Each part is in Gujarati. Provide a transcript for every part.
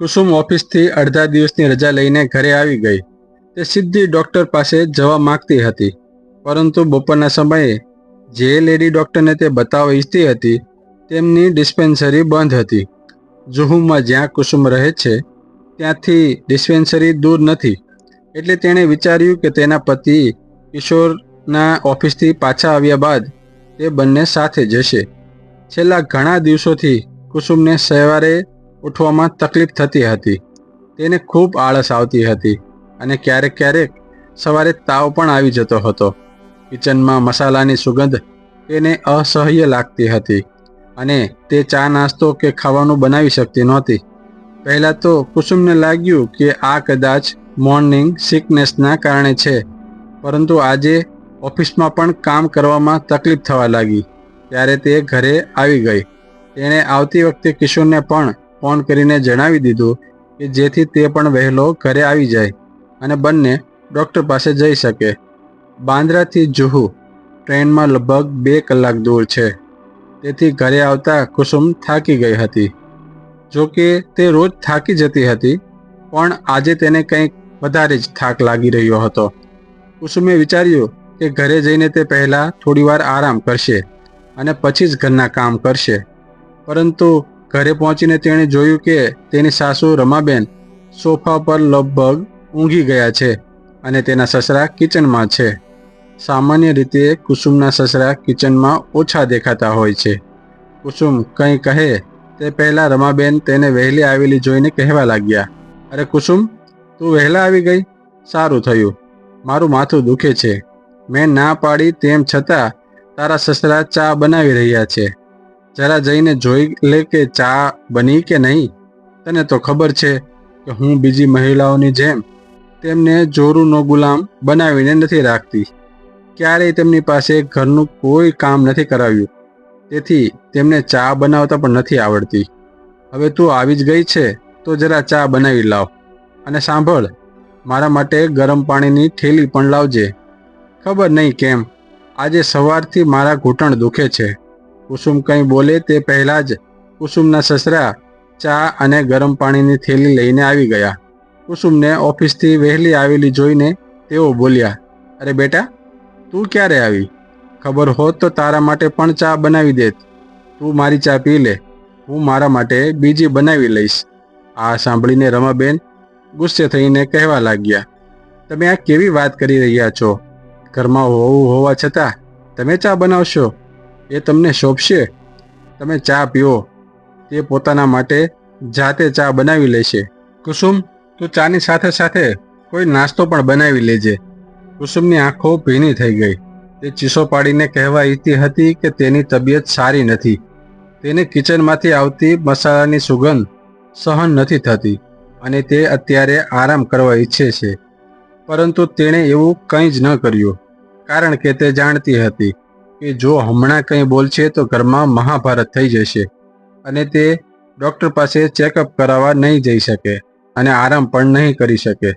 કુસુમ ઓફિસથી અડધા દિવસની રજા લઈને ઘરે આવી ગઈ. તે સીધી ડૉક્ટર પાસે જવા માંગતી હતી, પરંતુ બપોરના સમયે જે લેડી ડૉક્ટરને તે બતાવવા ઈચ્છતી હતી, તેમની ડિસ્પેન્સરી બંધ હતી. જુહુમાં જ્યાં કુસુમ રહે છે, ત્યાંથી ડિસ્પેન્સરી દૂર નથી. એટલે તેણે વિચાર્યું કે તેના પતિ કિશોરના ઓફિસથી પાછા આવ્યા બાદ તે બંને સાથે જશે. છેલ્લા ઘણા દિવસોથી કુસુમને સવારે ઉઠવામાં તકલીફ થતી હતી. તેને ખૂબ આળસ આવતી હતી અને ક્યારેક ક્યારેક સવારે તાવ પણ આવી જતો હતો. કિચનમાં મસાલાની સુગંધ તેને અસહ્ય લાગતી હતી અને તે ચા નાસ્તો કે ખાવાનું બનાવી શકતી નહોતી. પહેલાં તો કુસુમને લાગ્યું કે આ કદાચ મોર્નિંગ સિકનેસના કારણે છે, પરંતુ આજે ઓફિસમાં પણ કામ કરવામાં તકલીફ થવા લાગી. ત્યારે તે ઘરે આવી ગઈ. તેણે આવતી વખતે કિશોરને પણ ફોન કરીને જણાવી દીધું કે જેથી તે પણ વહેલો ઘરે આવી જાય અને બંને ડૉક્ટર પાસે જઈ શકે. બાંદ્રાથી જુહુ ટ્રેનમાં લગભગ બે કલાક દૂર છે. તેથી ઘરે આવતા કુસુમ થાકી ગઈ હતી. જો કે તે રોજ થાકી જતી હતી, પણ આજે તેને કંઈક વધારે જ થાક લાગી રહ્યો હતો. કુસુમે વિચાર્યું કે ઘરે જઈને તે પહેલાં થોડીવાર આરામ કરશે અને પછી જ ઘરના કામ કરશે. પરંતુ ઘરે પહોંચીને તેણે જોયું કે તેની સાસુ રમાબેન સોફા પર લગભગ ઊંઘી ગયા છે અને તેના સસરા કિચનમાં છે. સામાન્ય રીતે કુસુમના સસરા કિચનમાં ઓછા દેખાતા હોય છે. કુસુમ કંઈ કહે તે પહેલાં રમાબેન તેને વહેલી આવેલી જોઈને કહેવા લાગ્યા, અરે કુસુમ, તું વહેલા આવી ગઈ? સારું થયું. મારું માથું દુખે છે. મેં ના પાડી તેમ છતાં તારા સસરા ચા બનાવી રહ્યા છે. જરા જઈને જોઈ લે કે ચા બની કે નહીં? તને તો ખબર છે કે હું બીજી મહિલાઓની જેમ તેમને જોરુનો ગુલામ બનાવીને નથી રાખતી. ક્યારેય તેમની પાસે ઘરનું કોઈ કામ નથી કરાવ્યું. તેથી તેમને ચા બનાવતા પણ નથી આવડતી. હવે તું આવી જ ગઈ છે, તો જરા ચા બનાવી લાવ. અને સાંભળ, મારા માટે ગરમ પાણીની થેલી પણ લાવજે. ખબર નહીં કેમ, આજે સવારથી મારા ઘૂંટણ દુખે છે. કુસુમ કંઈ બોલે તે પહેલાં જ કુસુમના સસરા ચા અને ગરમ પાણીની થેલી લઈને આવી ગયા. કુસુમને ઓફિસથી વહેલી આવેલી જોઈને તેઓ બોલ્યા, અરે બેટા, તું ક્યારે આવી? ખબર હોત તો તારા માટે પણ ચા બનાવી દેત. તું મારી ચા પી લે, હું મારા માટે બીજી બનાવી લઈશ. આ સાંભળીને રમાબેન ગુસ્સે થઈને કહેવા લાગ્યા, તમે આ કેવી વાત કરી રહ્યા છો? ઘરમાં હોવું હોવા છતાં તમે ચા બનાવશો? એ તમને શોભશે. તમે ચા પીઓ. તે પોતાના માટે જાતે ચા બનાવી લેશે. કુસુમ, તું ચાની સાથે સાથે કોઈ નાસ્તો પણ બનાવી લેજે. કુસુમની આંખો ભીની થઈ ગઈ. તે ચીસો પાડીને કહેવા ઈચ્છતી હતી કે તેની તબિયત સારી નથી. તેને કિચનમાંથી આવતી મસાલાની સુગંધ સહન નથી થતી અને તે અત્યારે આરામ કરવા ઈચ્છે છે. પરંતુ તેણે એવું કંઈ જ ન કર્યું, કારણ કે તે જાણતી હતી કે જો હમણાં કંઈ બોલશે તો ઘરમાં મહાભારત થઈ જશે અને તે ડૉક્ટર પાસે ચેકઅપ કરાવવા નહીં જઈ શકે અને આરામ પણ નહીં કરી શકે.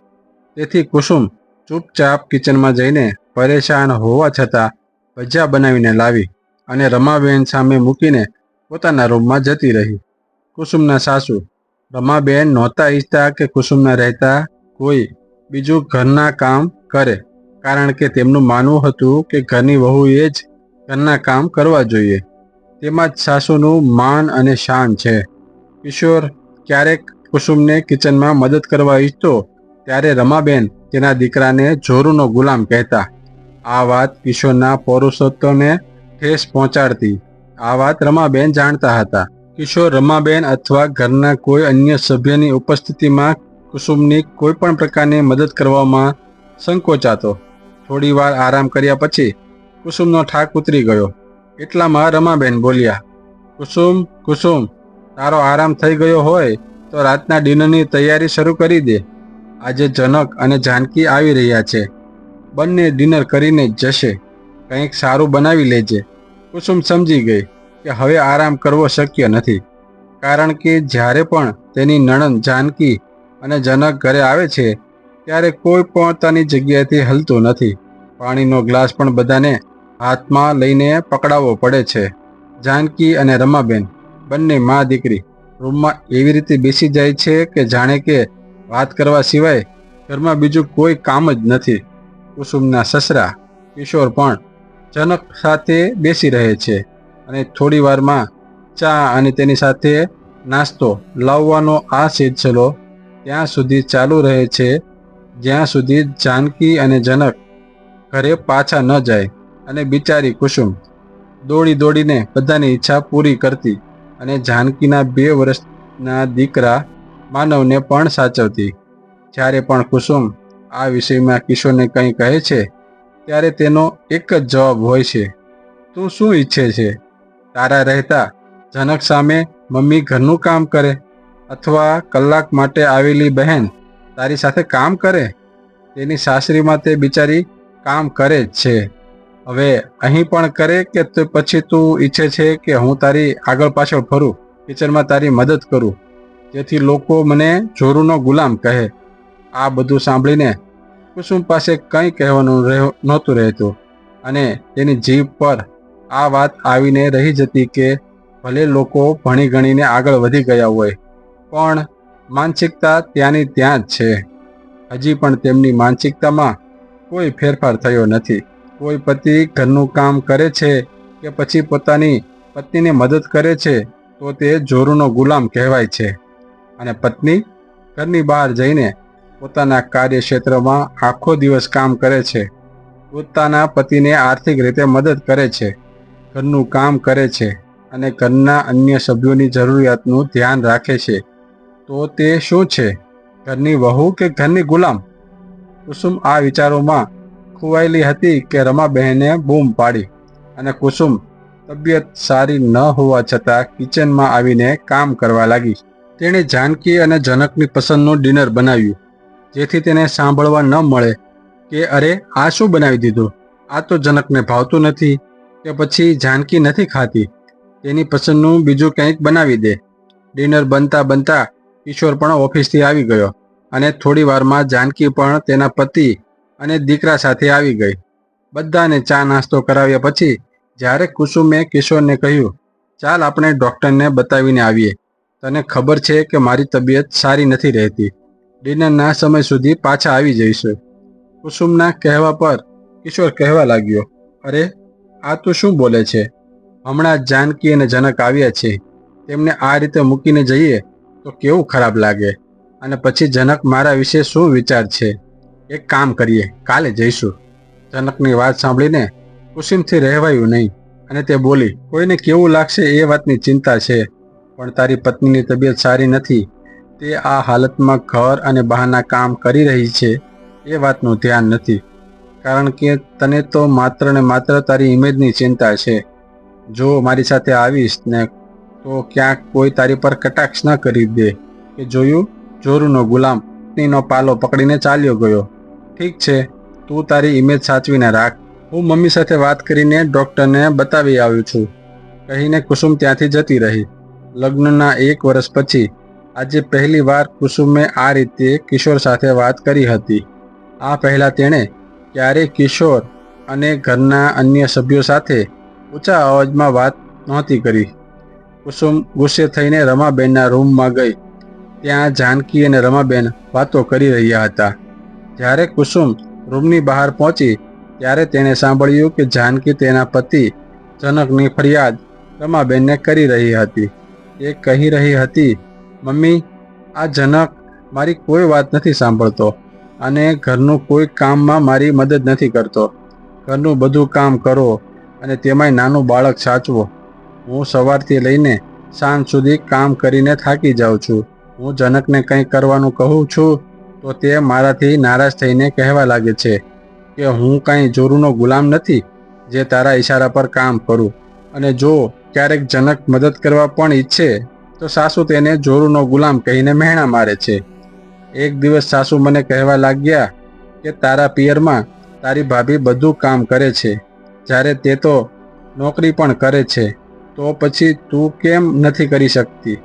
તેથી કુસુમ ચૂપચાપ કિચનમાં જઈને પરેશાન હોવા છતાં ભજીયા બનાવીને લાવી અને રમાબેન સામે મૂકીને પોતાના રૂમમાં જતી રહી. કુસુમના સાસુ રમાબેન નહોતા ઈચ્છતા કે કુસુમના રહેતા કોઈ બીજું ઘરના કામ કરે, કારણ કે તેમનું માનવું હતું કે ઘરની વહુએ જ ઘરના કામ કરવા જોઈએ. તેમાં જ સાસુનું માન અને શાન છે. કિશોર ક્યારેક કુસુમને કિચનમાં મદદ કરવા ઈચ્છતો, ત્યારે રમાબેન તેના દીકરાને જોરુનો ગુલામ કહેતા. આ વાત કિશોરના પૌરુષત્વને ઠેસ પહોંચાડતી. આ વાત રમાબેન જાણતા હતા. કિશોર, રમાબેન અથવા ઘરના કોઈ અન્ય સભ્યની ઉપસ્થિતિમાં કુસુમની કોઈ પણ પ્રકારની મદદ કરવામાં સંકોચાતો. થોડીવાર આરામ કર્યા પછી કુસુમનો ઠાક ઉતરી ગયો. એટલામાં રમાબેન બોલ્યા, કુસુમ કુસુમ, તારો આરામ થઈ ગયો હોય તો રાતના ડિનરની તૈયારી શરૂ કરી દે. આજે જનક અને જાનકી આવી રહ્યા છે. બંને ડિનર કરીને જશે. કંઈક સારું બનાવી લેજે. કુસુમ સમજી ગઈ કે હવે આરામ કરવો શક્ય નથી, કારણ કે જ્યારે પણ તેની નણંદ જાનકી અને જનક ઘરે આવે છે, ત્યારે કોઈ પોતાની જગ્યાએથી હલતું નથી. પાણીનો ગ્લાસ પણ બધાને હાથમાં લઈને પકડાવવો પડે છે. જાનકી અને રમાબેન, બંને મા દીકરી, રૂમમાં એવી રીતે બેસી જાય છે કે જાણે કે વાત કરવા સિવાય ઘરમાં બીજું કોઈ કામ જ નથી. કુસુમના સસરા, કિશોર પણ જનક સાથે બેસી રહે છે અને થોડી વારમાં ચા અને તેની સાથે નાસ્તો લાવવાનો આ સિલસિલો ત્યાં સુધી ચાલુ રહે છે, જ્યાં સુધી જાનકી અને જનક ઘરે પાછા ન જાય. અને બિચારી કુસુમ દોડી દોડીને બધાની ઈચ્છા પૂરી કરતી અને જાનકીના બે વર્ષના દીકરા માનવને પણ સાચવતી. જ્યારે પણ કુસુમ આ વિષયમાં કિશોરને કંઈ કહે છે, ત્યારે તેનો એક જ જવાબ હોય છે, તું શું ઈચ્છે છે? તારા રહેતા જનક સામે મમ્મી ઘરનું કામ કરે અથવા કલાક માટે આવેલી બહેન તારી સાથે કામ કરે? તેની સાસરીમાં તે બિચારી કામ કરે જ છે. હવે અહીં પણ કરે કે તે પછી તું ઈચ્છે છે કે હું તારી આગળ પાછળ ફરું? કિચનમાં તારી મદદ કરું. જેથી લોકો મને જોરુનો ગુલામ કહે. આ બધું સાંભળીને કુસુમ પાસે કંઈ કહેવાનું નહોતું રહેતું. અને તેની જીભ પર આ વાત આવીને રહી જતી કે ભલે લોકો ભણી ગણીને આગળ વધી ગયા હોય, પણ માનસિકતા ત્યાંની ત્યાં જ છે. હજી પણ તેમની માનસિકતામાં કોઈ ફેરફાર થયો નથી. કોઈ પતિ ઘરનું કામ કરે છે કે પછી પોતાની પત્નીને મદદ કરે છે, તો તે જોરુનો ગુલામ કહેવાય છે. અને પત્ની ઘરની બહાર જઈને પોતાના કાર્યક્ષેત્રમાં આખો દિવસ કામ કરે છે. પોતાના પતિને આર્થિક રીતે મદદ કરે છે, ઘરનું કામ કરે છે અને ઘરના અન્ય સભ્યોની જરૂરિયાતનું ધ્યાન રાખે છે. તો તે શું છે? ઘરની વહુ કે ઘરની ગુલામ? કુસુમ, આ વિચારોમાં ખુવાયેલી હતી કે રમાબહેને બૂમ પાડી અને કુસુમ તબિયત સારી ન હોવા છતાં કિચનમાં આવીને કામ કરવા લાગી. તેણે જાનકી અને જનકની પસંદનું ડિનર બનાવ્યું, જેથી તેને સાંભળવા ન મળે કે, અરે, આ શું બનાવી દીધું? આ તો જનકને ભાવતું નથી કે પછી જાનકી નથી ખાતી. તેની પસંદનું બીજું કંઈક બનાવી દે. ડિનર બનતા બનતા કિશોર પણ ઓફિસથી આવી ગયો અને થોડી વારમાં જાનકી પણ તેના પતિ અને દીકરા સાથે આવી ગઈ. બધાને ચા નાસ્તો કરાવ્યા પછી જ્યારે કુસુમે કિશોરને કહ્યું, ચાલ આપણે ડૉક્ટરને બતાવીને આવીએ. તને ખબર છે કે મારી તબિયત સારી નથી રહેતી. ડિનરના સમય સુધી પાછા આવી જઈશું. કુસુમના કહેવા પર કિશોર કહેવા લાગ્યો, અરે, આ તું શું બોલે છે? હમણાં જાનકી અને જનક આવ્યા છે. તેમને આ રીતે મૂકીને જઈએ તો કેવું ખરાબ લાગે? અને પછી જનક મારા વિશે શું વિચાર છે? એક કામ કરીએ, કાલે જઈશું. જનકની વાત સાંભળીને કુસુમથી રહેવાયું નહીં અને તે બોલી, કોઈને કેવું લાગશે એ વાતની ચિંતા છે, પણ તારી પત્નીની તબિયત સારી નથી. તે આ હાલતમાં ઘર અને બહારના કામ કરી રહી છે, એ વાતનું ધ્યાન નથી. કારણ કે તને તો માત્ર ને માત્ર તારી ઇમેજની ચિંતા છે. જો મારી સાથે આવીશ ને તો ક્યાંક કોઈ તારી પર કટાક્ષ ન કરી દે કે જોયું? જોરુનો ગુલામ પત્નીનો પાલો પકડીને ચાલ્યો ગયો. ઠીક છે. તું તારી ઇમેજ સાચવીને રાખ. હું મમ્મી સાથે વાત કરીને ડૉક્ટરને બતાવી આવ્યું છું. કહીને કુસુમ ત્યાંથી જતી રહી. લગ્નના એક વર્ષ પછી, આજે પહેલી વાર કુસુમે આ રીતે કિશોર સાથે વાત કરી હતી. આ પહેલાં તેણે ક્યારેય કિશોર અને ઘરના અન્ય સભ્યો સાથે ઊંચા અવાજમાં વાત નહોતી કરી. કુસુમ ગુસ્સે થઈને રમાબેનના રૂમમાં ગઈ. ત્યાં જાનકી અને રમાબેન વાતો કરી રહ્યા હતા. જ્યારે કુસુમ રૂમની બહાર પહોંચી, ત્યારે તેણે સાંભળ્યું કે જાનકી તેના પતિ જનકની ફરિયાદ રમાબેનને કરી રહી હતી. એ કહી રહી હતી, મમ્મી, આ જનક મારી કોઈ વાત નથી સાંભળતો અને ઘરનું કોઈ કામમાં મારી મદદ નથી કરતો. ઘરનું બધું કામ કરો અને તેમાંય નાનું બાળક સાચવો. હું સવારથી લઈને સાંજ સુધી કામ કરીને થાકી જાઉં છું. હું જનકને કંઈ કરવાનું કહું છું? તો તે મારાથી નારાજ થઈને કહેવા લાગે છે કે હું કાંઈ જોરુનો ગુલામ નથી જે તારા ઈશારા પર કામ કરું. અને જો ક્યારેક જનક મદદ કરવા પણ ઈચ્છે, તો સાસુ તેને જોરુનો ગુલામ કહીને મહેણા મારે છે. એક દિવસ સાસુ મને કહેવા લાગ્યા કે તારા પિયરમાં તારી ભાભી બધું કામ કરે છે, જ્યારે તે તો નોકરી પણ કરે છે, તો પછી તું કેમ નથી કરી શકતી?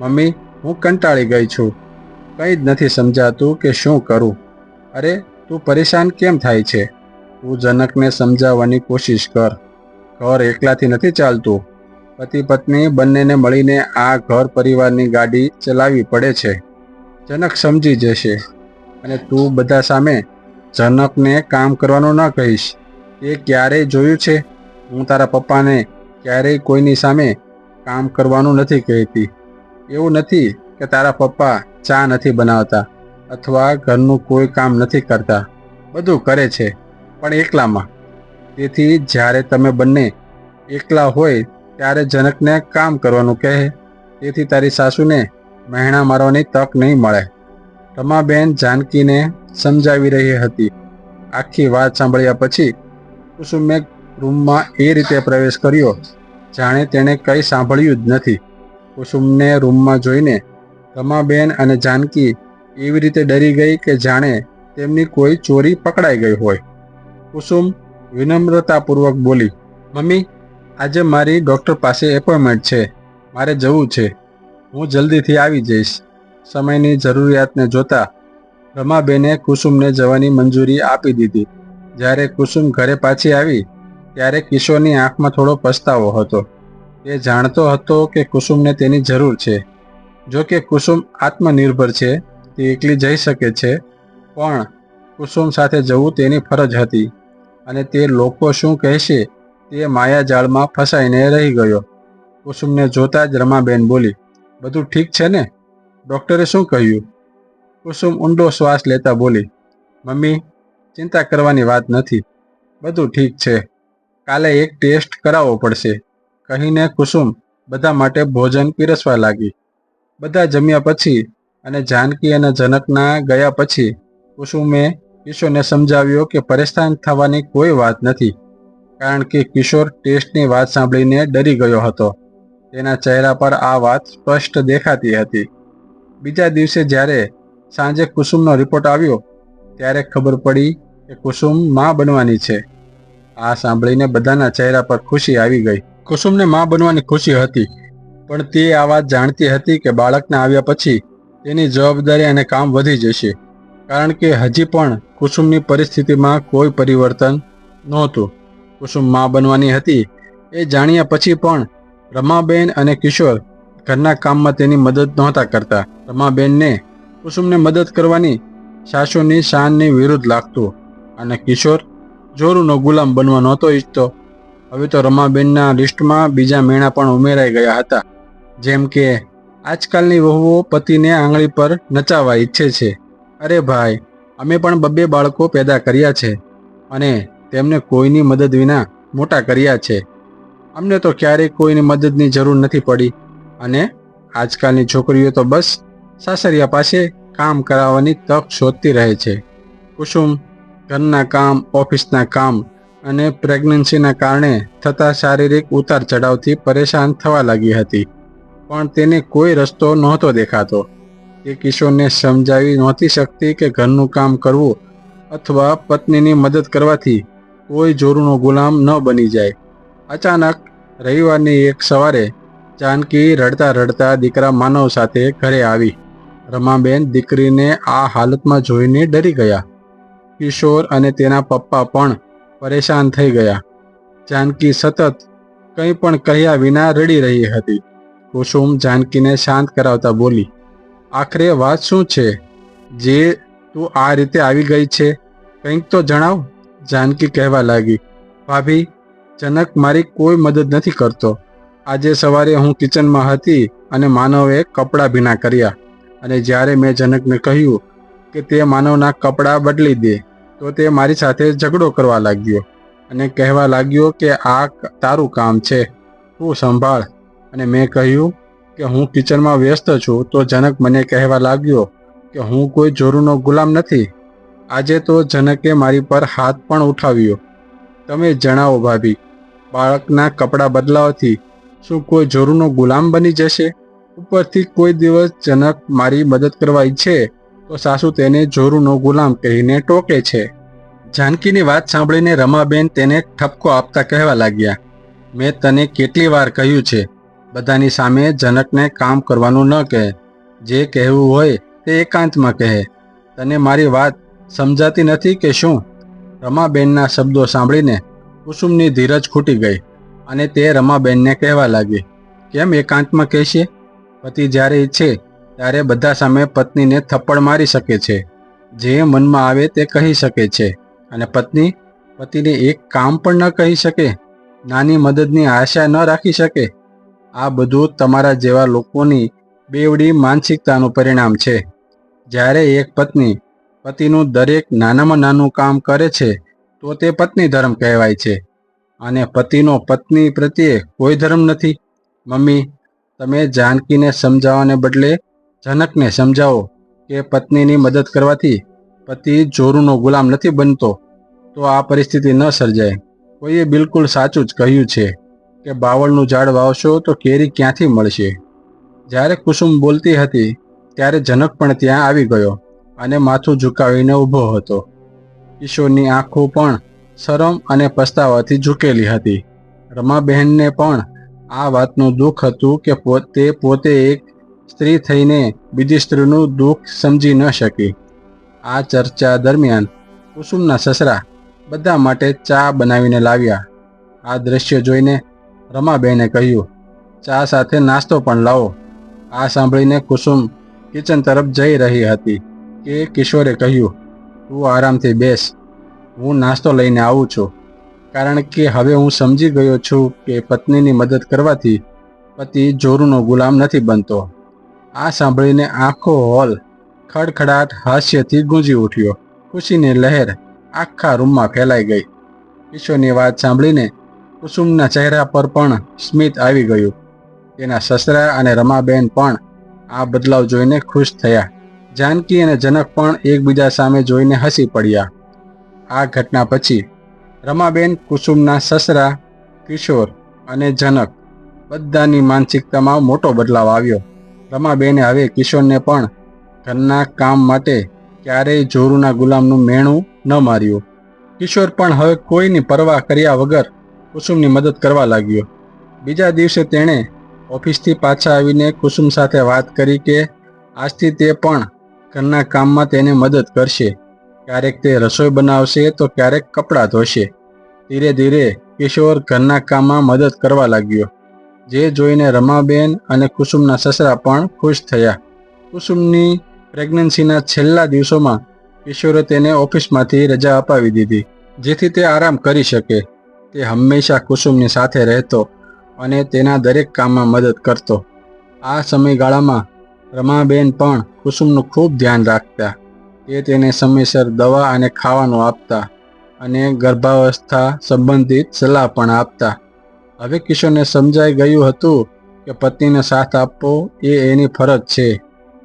મમ્મી, હું કંટાળી ગઈ છું. કંઈ જ નથી સમજાતું કે શું કરું. અરે, તું પરેશાન કેમ થાય છે? તું જનકને સમજાવવાની કોશિશ કર. ઘર એકલાથી નથી ચાલતું. પતિ પત્ની બંનેને મળીને આ ઘર પરિવારની ગાડી ચલાવવી પડે છે. જનક સમજી જશે. અને તું બધા સામે જનકને કામ કરવાનું ન કહીશ. એ ક્યારેય જોયું છે? હું તારા પપ્પાને ક્યારેય કોઈની સામે કામ કરવાનું નથી કહેતી. એવું નથી. કે તારા પપ્પા ચા નથી બનાવતા અથવા ઘરનું કોઈ કામ નથી કરતા. બધું કરે છે, પણ એકલામાં. તેથી જ્યારે તમે બંને એકલા હોય, ત્યારે જનકને કામ કરવાનું કહે. તેથી તારી સાસુને મહેણા મારવાની તક નહીં મળે. રમાબેન જાનકીને સમજાવી રહી હતી. આખી વાત સાંભળ્યા પછી કુસુમે રૂમમાં એ રીતે પ્રવેશ કર્યો, જાણે તેણે કંઈ સાંભળ્યું જ નથી. કુસુમને રૂમમાં જોઈને રમાબેન અને જાનકી એવી રીતે ડરી ગઈ કે જાણે તેમની કોઈ ચોરી પકડાઈ ગઈ હોય. કુસુમ વિનમ્રતાપૂર્વક બોલી, મમ્મી, આજે મારી ડૉક્ટર પાસે એપોઇન્ટમેન્ટ છે. મારે જવું છે. હું જલ્દીથી આવી જઈશ. સમયની જરૂરિયાતને જોતા રમાબેને કુસુમને જવાની મંજૂરી આપી દીધી. જ્યારે કુસુમ ઘરે પાછી આવી, ત્યારે કિશોરની આંખમાં થોડો પસ્તાવો હતો. તે જાણતો હતો કે કુસુમને તેની જરૂર છે. જો કે કુસુમ આત્મનિર્ભર છે, તે એકલી જઈ શકે છે, પણ કુસુમ સાથે જવું તેની ફરજ હતી અને તે લોકો શું કહેશે તે માયાજાળમાં ફસાઈને રહી ગયો. કુસુમને જોતા જ રમાબેન બોલી, બધું ઠીક છે ને? ડૉક્ટરે શું કહ્યું? કુસુમ ઊંડો શ્વાસ લેતા બોલી, મમ્મી, ચિંતા કરવાની વાત નથી. બધું ઠીક છે. કાલે એક ટેસ્ટ કરાવવો પડશે. કહીને કુસુમ બધા માટે ભોજન પીરસવા લાગી. બધા જમ્યા પછી અને જાનકી અને જનકના ગયા પછી, કુસુમે કિશોરને સમજાવ્યો કે પરેશાન થવાની કોઈ વાત નથી, કારણ કે કિશોર ટેસ્ટની વાત સાંભળીને ડરી ગયો હતો. તેના ચહેરા પર આ વાત સ્પષ્ટ દેખાતી હતી. બીજા દિવસે જ્યારે સાંજે કુસુમનો રિપોર્ટ આવ્યો, ત્યારે ખબર પડી કે કુસુમમાં બનવાની છે. આ સાંભળીને બધાના ચહેરા પર ખુશી આવી ગઈ. કુસુમને માં બનવાની ખુશી હતી. પણ તે આ વાત જાણતી હતી કે બાળકના આવ્યા પછી તેની જવાબદારી અને કામ વધી જશે. કારણ કે હજી પણ કુસુમની પરિસ્થિતિમાં કોઈ પરિવર્તન નહોતું. કુસુમ મા બનવાની હતી એ જાણ્યા પછી પણ રમાબેન અને કિશોર ઘરના કામમાં તેની મદદ નહોતા કરતા. રમાબેનને કુસુમને મદદ કરવાની સાસુની શાનની વિરુદ્ધ લાગતું અને કિશોર જોરુનો ગુલામ બનવા નહોતો ઈચ્છતો. હવે તો રમાબેનના લિસ્ટમાં બીજા મેણા પણ ઉમેરાઈ ગયા હતા. જેમ કે, આજકાલની વહુઓ પતિને આંગળી પર નચાવવા ઈચ્છે છે. અરે ભાઈ, અમે પણ બબ્બે બાળકો પેદા કર્યા છે અને તેમને કોઈની મદદ વિના મોટા કર્યા છે. અમને તો ક્યારેય કોઈની મદદની જરૂર નથી પડી અને આજકાલની છોકરીઓ તો બસ સાસરિયા પાસે કામ કરાવવાની તક શોધતી રહે છે. કુસુમ, ઘરના કામ, ઓફિસના કામ અને પ્રેગ્નન્સીના કારણે થતા શારીરિક ઉતાર ચઢાવથી પરેશાન થવા લાગી હતી. પણ તેને કોઈ રસ્તો નહોતો દેખાતો. તે કિશોરને સમજાવી નહોતી શકતી કે ઘરનું કામ કરવું અથવા પત્નીની મદદ કરવાથી કોઈ જોરુનો ગુલામ ન બની જાય. અચાનક રવિવારની એક સવારે જાનકી રડતા રડતા દીકરા માનવ સાથે ઘરે આવી. રમાબેન દીકરીને આ હાલતમાં જોઈને ડરી ગયા. કિશોર અને તેના પપ્પા પણ પરેશાન થઈ ગયા. જાનકી સતત કંઈ પણ કહ્યા વિના રડી રહી હતી. કુસુમ જાનકીને શાંત કરાવતા બોલી, આખરે વાત શું છે? જે તું આ રીતે આવી ગઈ છે, કંઈક તો જણાવ. જાનકી કહેવા લાગી, ભાભી, જનક મારી કોઈ મદદ નથી કરતો. આજે સવારે હું કિચનમાં હતી અને માનવે કપડાં ભીના કર્યા અને જ્યારે મેં જનકને કહ્યું કે તે માનવના કપડાં બદલી દે, તો તે મારી સાથે ઝઘડો કરવા લાગ્યો અને કહેવા લાગ્યો કે આ તારું કામ છે. તું સંભાળ. અને મેં કહ્યું કે હું કિચનમાં વ્યસ્ત છું, તો જનક મને કહેવા લાગ્યો કે હું કોઈ જોરુનો ગુલામ નથી. આજે તો જનકે મારી પર હાથ પણ ઉઠાવ્યો. તમે જણાવો ભાભી, બાળકના કપડાં બદલાવથી શું કોઈ જોરુનો ગુલામ બની જશે? ઉપરથી કોઈ દિવસ જનક મારી મદદ કરવા ઈચ્છે, તો સાસુ તેને જોરુનો ગુલામ કહીને ટોકે છે. જાનકીની વાત સાંભળીને રમાબેન તેને ઠપકો આપતા કહેવા લાગ્યા. મેં તને કેટલી વાર કહ્યું છે બધાની સામે જનકને કામ કરવાનું ન કહે. જે કહેવું હોય તે એકાંતમાં કહે. તને મારી વાત સમજાતી નથી કે શું? રમાબેનના શબ્દો સાંભળીને કુસુમની ધીરજ ખૂટી ગઈ અને તે રમાબેનને કહેવા લાગી. કેમ એકાંતમાં કહેશે? પતિ જ્યારે ઈચ્છે ત્યારે બધા સામે પત્નીને થપ્પડ મારી શકે છે. જે મનમાં આવે તે કહી શકે છે અને પત્ની પતિને એક કામ પણ ન કહી શકે. નાની મદદની આશા ન રાખી શકે. આ બધું તમારા જેવા લોકોની બેવડી માનસિકતાનું પરિણામ છે. જ્યારે એક પત્ની પતિનું દરેક નાનામાં નાનું કામ કરે છે, તો તે પત્ની ધર્મ કહેવાય છે. અને પતિનો પત્ની પ્રત્યે કોઈ ધર્મ નથી. મમ્મી, તમે જાનકીને સમજાવવાને બદલે જનકને સમજાવો કે પત્નીની મદદ કરવાથી પતિ જોરુનો ગુલામ નથી બનતો. તો આ પરિસ્થિતિ ન સર્જાય. કોઈએ બિલકુલ સાચું જ કહ્યું છે. કે બાવળનું ઝાડ વાવશો તો કેરી ક્યાંથી મળશે? જ્યારે કુસુમ બોલતી હતી, ત્યારે જનક પણ ત્યાં આવી ગયો અને માથું ઝુકાવીને ઊભો હતો. કિશોરની આંખો પણ શરમ અને પસ્તાવાથી ઝૂકેલી હતી. રમાબહેનને પણ આ વાતનું દુઃખ હતું કે પોતે પોતે એક સ્ત્રી થઈને બીજી સ્ત્રીનું દુઃખ સમજી ન શકી. આ ચર્ચા દરમિયાન કુસુમના સસરા બધા માટે ચા બનાવીને લાવ્યા. આ દ્રશ્ય જોઈને રમાબેને કહ્યું, ચા સાથે નાસ્તો પણ લાવો. આ સાંભળીને કુસુમ કિચન તરફ જઈ રહી હતી. કે કિશોરે કહ્યું, તું આરામથી બેસ, હું નાસ્તો લઈને આવું છું. કારણ કે હવે હું સમજી ગયો છું કે પત્નીની મદદ કરવાથી પતિ જોરુનો ગુલામ નથી બનતો. આ સાંભળીને આખો હોલ ખડખડાટ હાસ્યથી ગુંજી ઉઠ્યો. ખુશીની લહેર આખા રૂમમાં ફેલાઈ ગઈ. કિશોરની વાત સાંભળીને કુસુમના ચહેરા પર પણ સ્મિત આવી ગયું. તેના સસરા અને રમાબેન પણ આ બદલાવ જોઈને ખુશ થયા. જાનકી અને જનક પણ એકબીજા સામે જોઈને હસી પડ્યા. આ ઘટના પછી રમાબેન, કુસુમના સસરા, કિશોર અને જનક બધાની માનસિકતામાં મોટો બદલાવ આવ્યો. રમાબેને હવે કિશોરને પણ ઘરના કામ માટે ક્યારેય જોરુના ગુલામનું મેણું ન માર્યું. કિશોર પણ હવે કોઈની પરવા કર્યા વગર કુસુમની મદદ કરવા લાગ્યો. બીજા દિવસે તેણે ઓફિસથી પાછા આવીને કુસુમ સાથે વાત કરી કે આજથી તે પણ ઘરના કામમાં તેને મદદ કરશે. ક્યારેક તે રસોઈ બનાવશે તો ક્યારેક કપડાં ધોશે. ધીરે ધીરે કિશોર ઘરના કામમાં મદદ કરવા લાગ્યો. જે જોઈને રમાબેન અને કુસુમના સસરા પણ ખુશ થયા. કુસુમની પ્રેગ્નન્સીના છેલ્લા દિવસોમાં કિશોરે તેને ઓફિસમાંથી રજા અપાવી દીધી, જેથી તે આરામ કરી શકે. તે હંમેશા કુસુમની સાથે રહેતો અને તેના દરેક કામમાં મદદ કરતો. આ સમયગાળામાં રમાબેન પણ કુસુમનું ખૂબ ધ્યાન રાખતા. તે તેને સમયસર દવા અને ખાવાનું આપતા અને ગર્ભાવસ્થા સંબંધિત સલાહ પણ આપતા. હવે કિશોરને સમજાઈ ગયું હતું કે પત્નીને સાથ આપવો એ એની ફરજ છે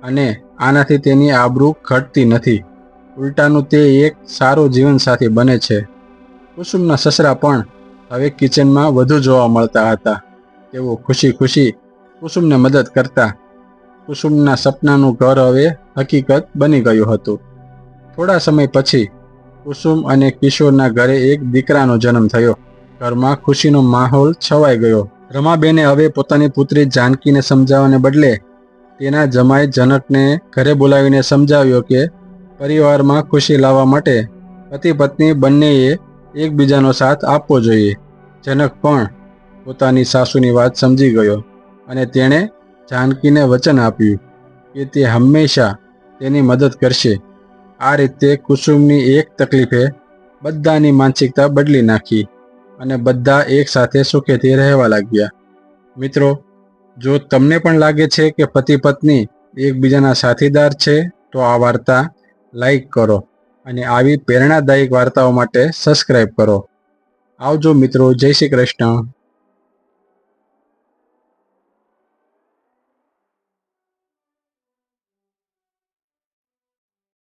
અને આનાથી તેની આબરૂ ઘટતી નથી. ઉલટાનું તે એક સારો જીવનસાથી બને છે. કુસુમના સસરા પણ હવે કિચનમાં વધુ જોવા મળતા હતા. તેઓ ખુશી ખુશી કુસુમને મદદ કરતા. કુસુમના સપનાનું ઘર હવે હકીકત બની ગયું હતું. થોડા સમય પછી કુસુમ અને કિશોરના ઘરે એક દીકરાનો જન્મ થયો. ઘરમાં ખુશીનો માહોલ છવાઈ ગયો. રમાબેને હવે પોતાની પુત્રી જાનકીને સમજાવવાને બદલે તેના જમાઈ જનકને ઘરે બોલાવીને સમજાવ્યો કે પરિવારમાં ખુશી લાવવા માટે પતિ પત્ની બંનેએ એકબીજાનો સાથ આપવો જોઈએ. જનક પણ પોતાની સાસુની વાત સમજી ગયો અને તેણે જાનકીને વચન આપ્યું કે તે હંમેશા તેની મદદ કરશે. આ રીતે કુસુમની એક તકલીફે બધાની માનસિકતા બદલી નાખી અને બધા એક સાથે સુખેથી રહેવા લાગ્યા. મિત્રો, જો તમને પણ લાગે છે કે પતિ પત્ની એકબીજાના સાથીદાર છે, તો આ વાર્તા લાઈક કરો. અને આવી પ્રેરણાદાયક વાર્તાઓ માટે સબસ્ક્રાઈબ કરો. આવજો મિત્રો જય શ્રી કૃષ્ણ.